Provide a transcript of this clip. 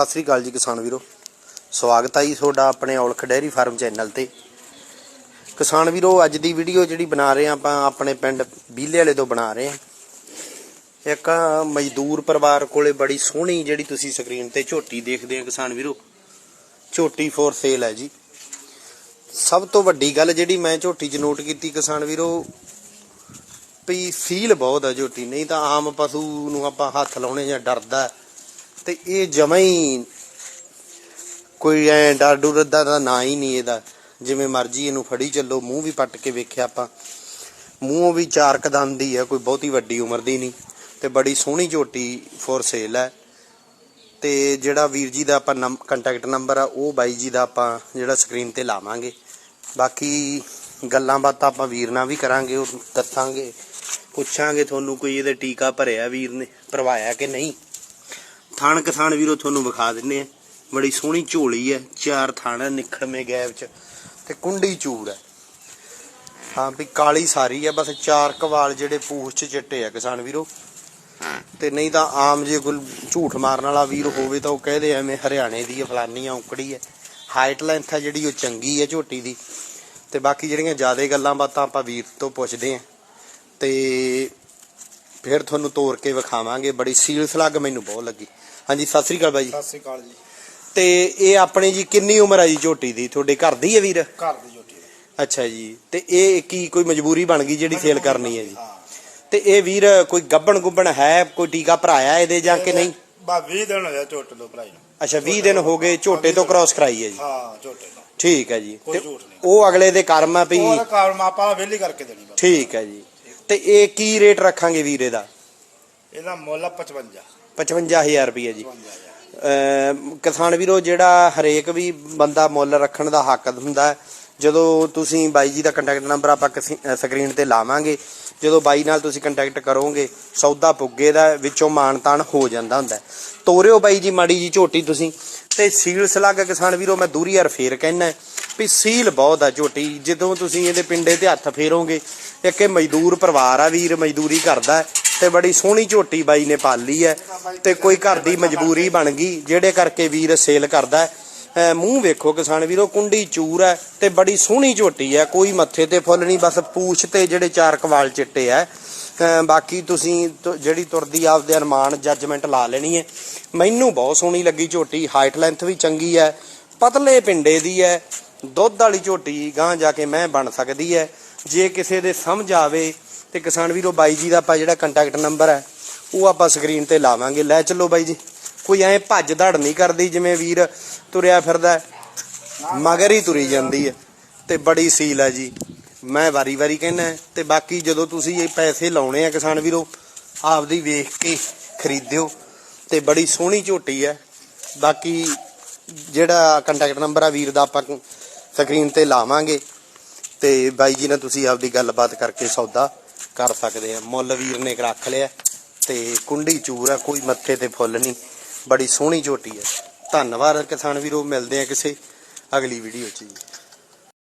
ਸਤਿ ਸ੍ਰੀ ਅਕਾਲ ਜੀ ਕਿਸਾਨ ਵੀਰੋ। ਸਵਾਗਤ ਹੈ ਜੀ ਤੁਹਾਡਾ ਆਪਣੇ ਔਲਖ ਡੈਰੀ ਫਾਰਮ ਚੈਨਲ ਤੇ। ਕਿਸਾਨ ਵੀਰੋ, ਅੱਜ ਦੀ ਵੀਡੀਓ ਜਿਹੜੀ ਬਣਾ ਰਹੇ ਆਪਾਂ, ਆਪਣੇ ਪਿੰਡ ਬੀਲੇ ਵਾਲੇ ਤੋਂ ਬਣਾ ਰਹੇ ਹਾਂ। ਇੱਕ ਮਜ਼ਦੂਰ ਪਰਿਵਾਰ ਕੋਲੇ ਬੜੀ ਸੋਹਣੀ ਜਿਹੜੀ ਤੁਸੀਂ ਸਕਰੀਨ ਤੇ ਝੋਟੀ ਦੇਖਦੇ ਆ ਕਿਸਾਨ ਵੀਰੋ। ਝੋਟੀ ਫੋਰ ਸੇਲ ਹੈ ਜੀ। ਸਭ ਤੋਂ ਵੱਡੀ ਗੱਲ ਜਿਹੜੀ ਮੈਂ ਝੋਟੀ 'ਚ ਨੋਟ ਕੀਤੀ ਕਿਸਾਨ ਵੀਰੋ, ਵੀ ਫੀਲ ਬਹੁਤ ਆ ਝੋਟੀ, ਨਹੀਂ ਤਾਂ ਆਮ ਪਸ਼ੂ ਨੂੰ ਆਪਾਂ ਹੱਥ ਲਾਉਣੇ ਜਾਂ ਡਰਦਾ। ਤੇ ਇਹ ਜਮਾ ਹੀ ਕੋਈ ਐ ਡਰ ਡੁਰ ਦਾ ਨਾਂ ਹੀ ਨਹੀਂ ਇਹਦਾ। ਜਿਵੇਂ ਮਰਜ਼ੀ ਇਹਨੂੰ ਫੜੀ ਚੱਲੋ, ਮੂੰਹ ਵੀ ਪੱਟ ਕੇ ਵੇਖਿਆ ਆਪਾਂ। ਮੂੰਹੋਂ ਵੀ ਚਾਰ ਕਦਮ ਦੀ ਹੈ ਕੋਈ ਬਹੁਤੀ ਵੱਡੀ ਉਮਰ ਦੀ ਨਹੀਂ। ਤੇ ਬੜੀ ਸੋਹਣੀ ਝੋਟੀ ਫੋਰ ਸੇਲ ਹੈ ਤੇ ਜਿਹੜਾ ਵੀਰ ਜੀ ਦਾ ਆਪਾਂ ਕੰਟੈਕਟ ਨੰਬਰ ਆ, ਉਹ ਬਾਈ ਜੀ ਦਾ ਆਪਾਂ ਜਿਹੜਾ ਸਕਰੀਨ ਤੇ ਲਾਵਾਂਗੇ। ਬਾਕੀ ਗੱਲਾਂ ਬਾਤਾਂ ਆਪਾਂ ਵੀਰ ਨਾਲ ਵੀ ਕਰਾਂਗੇ ਉਹ ਦੱਸਾਂਗੇ, ਪੁੱਛਾਂਗੇ ਤੁਹਾਨੂੰ ਕੋਈ ਇਹਦੇ ਟੀਕਾ ਭਰਿਆ ਵੀਰ ਨੇ, ਭਰਵਾਇਆ ਕਿ ਨਹੀਂ। ਥਾਣ ਕਿਸਾਨ ਵੀਰੋ ਤੁਹਾਨੂੰ ਵਿਖਾ ਦਿੰਨੇ ਆ। ਬੜੀ ਸੋਹਣੀ ਝੋਲੀ ਹੈ, ਚਾਰ ਥਾਣਾ ਨਿਖੜਵੇਂ ਗੈਬ ਚ ਤੇ ਕੁੰਡੀ ਚੂੜ ਹੈ। ਹਾਂ ਵੀ ਕਾਲੀ ਸਾਰੀ ਹੈ, ਬਸ ਚਾਰ ਕਵਾਲ ਜਿਹੜੇ ਪੂਛ ਚ ਚਿੱਟੇ ਆ ਕਿਸਾਨ ਵੀਰੋ। ਤੇ ਨਹੀਂ ਤਾਂ ਆਮ ਜੇ ਕੋਈ ਝੂਠ ਮਾਰਨ ਵਾਲਾ ਵੀਰ ਹੋਵੇ ਤਾਂ ਉਹ ਕਹਦੇ ਐਵੇਂ ਹਰਿਆਣੇ ਦੀ ਹੈ, ਫਲਾਨੀ ਆ, ਔਂਕੜੀ ਹੈ। ਹਾਈਟ ਲੈਂਥ ਹੈ ਜਿਹੜੀ ਉਹ ਚੰਗੀ ਹੈ ਝੋਟੀ ਦੀ। ਤੇ ਬਾਕੀ ਜਿਹੜੀਆਂ ਜ਼ਿਆਦਾ ਗੱਲਾਂ ਬਾਤਾਂ ਆਪਾਂ ਵੀਰ ਤੋਂ ਪੁੱਛਦੇ ਆਂ। ਤੇ ਫਿਰ ਤੁਹਾਨੂੰ ਤੋੜ ਕੇ ਵਿਖਾਵਾਂਗੇ। ਬੜੀ ਸੀਲ ਸਲੱਗ ਮੈਨੂੰ ਬਹੁਤ ਲੱਗੀ। ਹਾਂਜੀ ਸਤਿ ਸ੍ਰੀ ਅਕਾਲ ਬਾਈ ਜੀ। ਸਤਿ ਸ੍ਰੀ ਅਕਾਲ ਜੀ। ਤੇ ਇਹ ਆਪਣੇ ਜੀ ਕਿੰਨੀ ਉਮਰ ਆ ਜੀ ਝੋਟੀ ਦੀ? ਤੁਹਾਡੇ ਘਰ ਦੀ ਹੈ ਵੀਰ? ਘਰ ਦੀ ਜੋਟੀ ਹੈ। ਅੱਛਾ ਜੀ। ਤੇ ਇਹ ਕੀ ਕੋਈ ਮਜਬੂਰੀ ਬਣ ਗਈ ਜਿਹੜੀ ਸੇਲ ਕਰਨੀ ਹੈ ਜੀ? ਤੇ ਇਹ ਵੀਰ ਕੋਈ ਗੱਬਣ ਗੁੱਬਣ ਹੈ? ਕੋਈ ਟੀਕਾ ਭਰਾਇਆ ਇਹਦੇ ਜਾਂ ਕਿ ਨਹੀਂ? ਬਾ 20 ਦਿਨ ਹੋਇਆ ਝੋਟੇ ਤੋਂ ਭਰਾਈ ਨੂੰ। ਅੱਛਾ 20 ਦਿਨ ਹੋ ਗਏ ਝੋਟੇ ਤੋਂ ਕ੍ਰਾਸ ਕਰਾਈ ਹੈ ਜੀ। ਹਾਂ ਝੋਟੇ ਤੋਂ। ਠੀਕ ਹੈ ਜੀ। ਉਹ ਅਗਲੇ ਦੇ ਕਰਮ ਆ ਵੀ ਉਹ ਕਾਲ ਮਾਪਾ ਵੇਲੀ ਕਰਕੇ ਦੇਣੀ ਠੀਕ ਹੈ ਜੀ। ਤੇ ਇਹ ਕੀ ਰੇਟ ਰੱਖਾਂਗੇ ਵੀਰੇ ਦਾ ਇਹਦਾ ਮੁੱਲ ਆ 55 55000 ਰੁਪਏ ਜੀ 55000 ਅਮ ਕਿਸਾਨ ਵੀਰੋ ਜਿਹੜਾ ਹਰੇਕ ਵੀ ਬੰਦਾ ਮੁੱਲ ਰੱਖਣ ਦਾ ਹੱਕ ਹੁੰਦਾ ਹੈ। ਜਦੋਂ ਤੁਸੀਂ ਬਾਈ ਜੀ ਦਾ ਕੰਟੈਕਟ ਨੰਬਰ ਆਪਾਂ ਸਕਰੀਨ ਤੇ ਲਾਵਾਂਗੇ ਜਦੋਂ ਬਾਈ ਨਾਲ ਤੁਸੀਂ ਕੰਟੈਕਟ ਕਰੋਗੇ ਸੌਦਾ ਪੁੱਗੇ ਦਾ ਵਿੱਚੋਂ ਮਾਨਤਾਨ ਹੋ ਜਾਂਦਾ ਹੁੰਦਾ ਹੈ। ਤੋਰਿਓ ਬਾਈ ਜੀ ਮਾੜੀ ਜੀ ਝੋਟੀ ਤੁਸੀਂ ਤੇ ਸੀਲ ਸਲੱਗ ਕਿਸਾਨ ਵੀਰੋ ਮੈਂ ਦੂਰੀ ਯਾਰ ਫੇਰ ਕਹਿਣਾ ਵੀ ਸੀਲ ਬਹੁਤ ਆ ਝੋਟੀ। ਜਦੋਂ ਤੁਸੀਂ ਇਹਦੇ ਪਿੰਡੇ ਤੇ ਹੱਥ ਫੇਰੋਗੇ, ਇੱਕ ਇਹ ਮਜ਼ਦੂਰ ਪਰਿਵਾਰ ਆ ਵੀਰ, ਮਜ਼ਦੂਰੀ ਕਰਦਾ ਤੇ ਬੜੀ ਸੋਹਣੀ ਝੋਟੀ ਬਾਈ ਨੇ ਪਾਲੀ ਹੈ ਤੇ ਕੋਈ ਘਰ ਦੀ ਮਜਬੂਰੀ ਬਣ ਗਈ, ਜਿਹੜੇ ਕਰਕੇ ਵੀਰ ਸੇਲ ਕਰਦਾ ਮੂੰਹ ਵੇਖੋ ਕਿਸਾਨ ਵੀਰੋ, ਕੁੰਡੀ ਚੂਰ ਹੈ ਤੇ ਬੜੀ ਸੋਹਣੀ ਝੋਟੀ ਹੈ, ਕੋਈ ਮੱਥੇ ਤੇ ਫੁੱਲ ਨਹੀਂ, ਬਸ ਪੂਛ ਤੇ ਜਿਹੜੇ ਚਾਰ ਕਵਾਲ ਚਿੱਟੇ ਹੈ। ਅਹ ਬਾਕੀ ਤੁਸੀਂ ਜਿਹੜੀ ਤੁਰਦੀ ਆਪਦੇ ਅਨੁਮਾਨ ਜੱਜਮੈਂਟ ਲਾ ਲੈਣੀ ਹੈ। ਮੈਨੂੰ ਬਹੁਤ ਸੋਹਣੀ ਲੱਗੀ ਝੋਟੀ ਹਾਈਟ ਲੈਂਥ ਵੀ ਚੰਗੀ ਹੈ, ਪਤਲੇ ਪਿੰਡੇ ਦੀ ਹੈ ਦੁੱਧ ਵਾਲੀ ਝੋਟੀ ਗਾਂ ਜਾ ਕੇ ਮੈਂ ਬਣ ਸਕਦੀ ਹੈ ਜੇ ਕਿਸੇ ਦੇ ਸਮਝ ਆਵੇ ਤੇ ਕਿਸਾਨ ਵੀਰੋ, ਬਾਈ ਜੀ ਦਾ ਆਪਾਂ ਜਿਹੜਾ ਕੰਟੈਕਟ ਨੰਬਰ ਹੈ ਉਹ ਆਪਾਂ ਸਕਰੀਨ ਤੇ ਲਾਵਾਂਗੇ। ਲੈ ਚੱਲੋ ਬਾਈ ਜੀ। ਕੋਈ ਐ ਭੱਜ ਧੜ ਨਹੀਂ ਕਰਦੀ ਜਿਵੇਂ ਵੀਰ ਤੁਰਿਆ ਫਿਰਦਾ ਹੈ। ਮਗਰ ਹੀ ਤੁਰੀ ਜਾਂਦੀ ਹੈ ਤੇ ਬੜੀ ਸੀਲ ਹੈ ਜੀ। ਮੈਂ ਵਾਰੀ ਵਾਰੀ ਕਹਿੰਦਾ ਤੇ ਬਾਕੀ ਜਦੋਂ ਤੁਸੀਂ ਇਹ ਪੈਸੇ ਲਾਉਣੇ ਆ ਕਿਸਾਨ ਵੀਰੋ, ਆਪਦੀ ਵੇਖ ਕੇ ਖਰੀਦਿਓ। ਤੇ ਬੜੀ ਸੋਹਣੀ ਝੋਟੀ ਹੈ ਬਾਕੀ ਜਿਹੜਾ ਕੰਟੈਕਟ ਨੰਬਰ ਆ ਵੀਰ ਦਾ ਆਪਾਂ ਸਕਰੀਨ ਤੇ ਲਾਵਾਂਗੇ। ਤੇ ਬਾਈ ਜੀ ਨਾਲ ਤੁਸੀਂ ਆਪਦੀ ਗੱਲਬਾਤ ਕਰਕੇ ਸੌਦਾ ਕਰ ਸਕਦੇ ਆ। ਮੁੱਲ ਵੀਰ ਨੇ ਰੱਖ ਲਿਆ। ਤੇ ਕੁੰਡੀ ਚੂਰ ਆ, ਕੋਈ ਮੱਥੇ ਤੇ ਫੁੱਲ ਨਹੀਂ। ਬੜੀ ਸੋਹਣੀ ਝੋਟੀ ਹੈ ਧੰਨਵਾਦ ਕਿਸਾਨ ਵੀਰੋ, ਮਿਲਦੇ ਆ ਕਿਸੇ ਅਗਲੀ ਵੀਡੀਓ 'ਚ ਜੀ।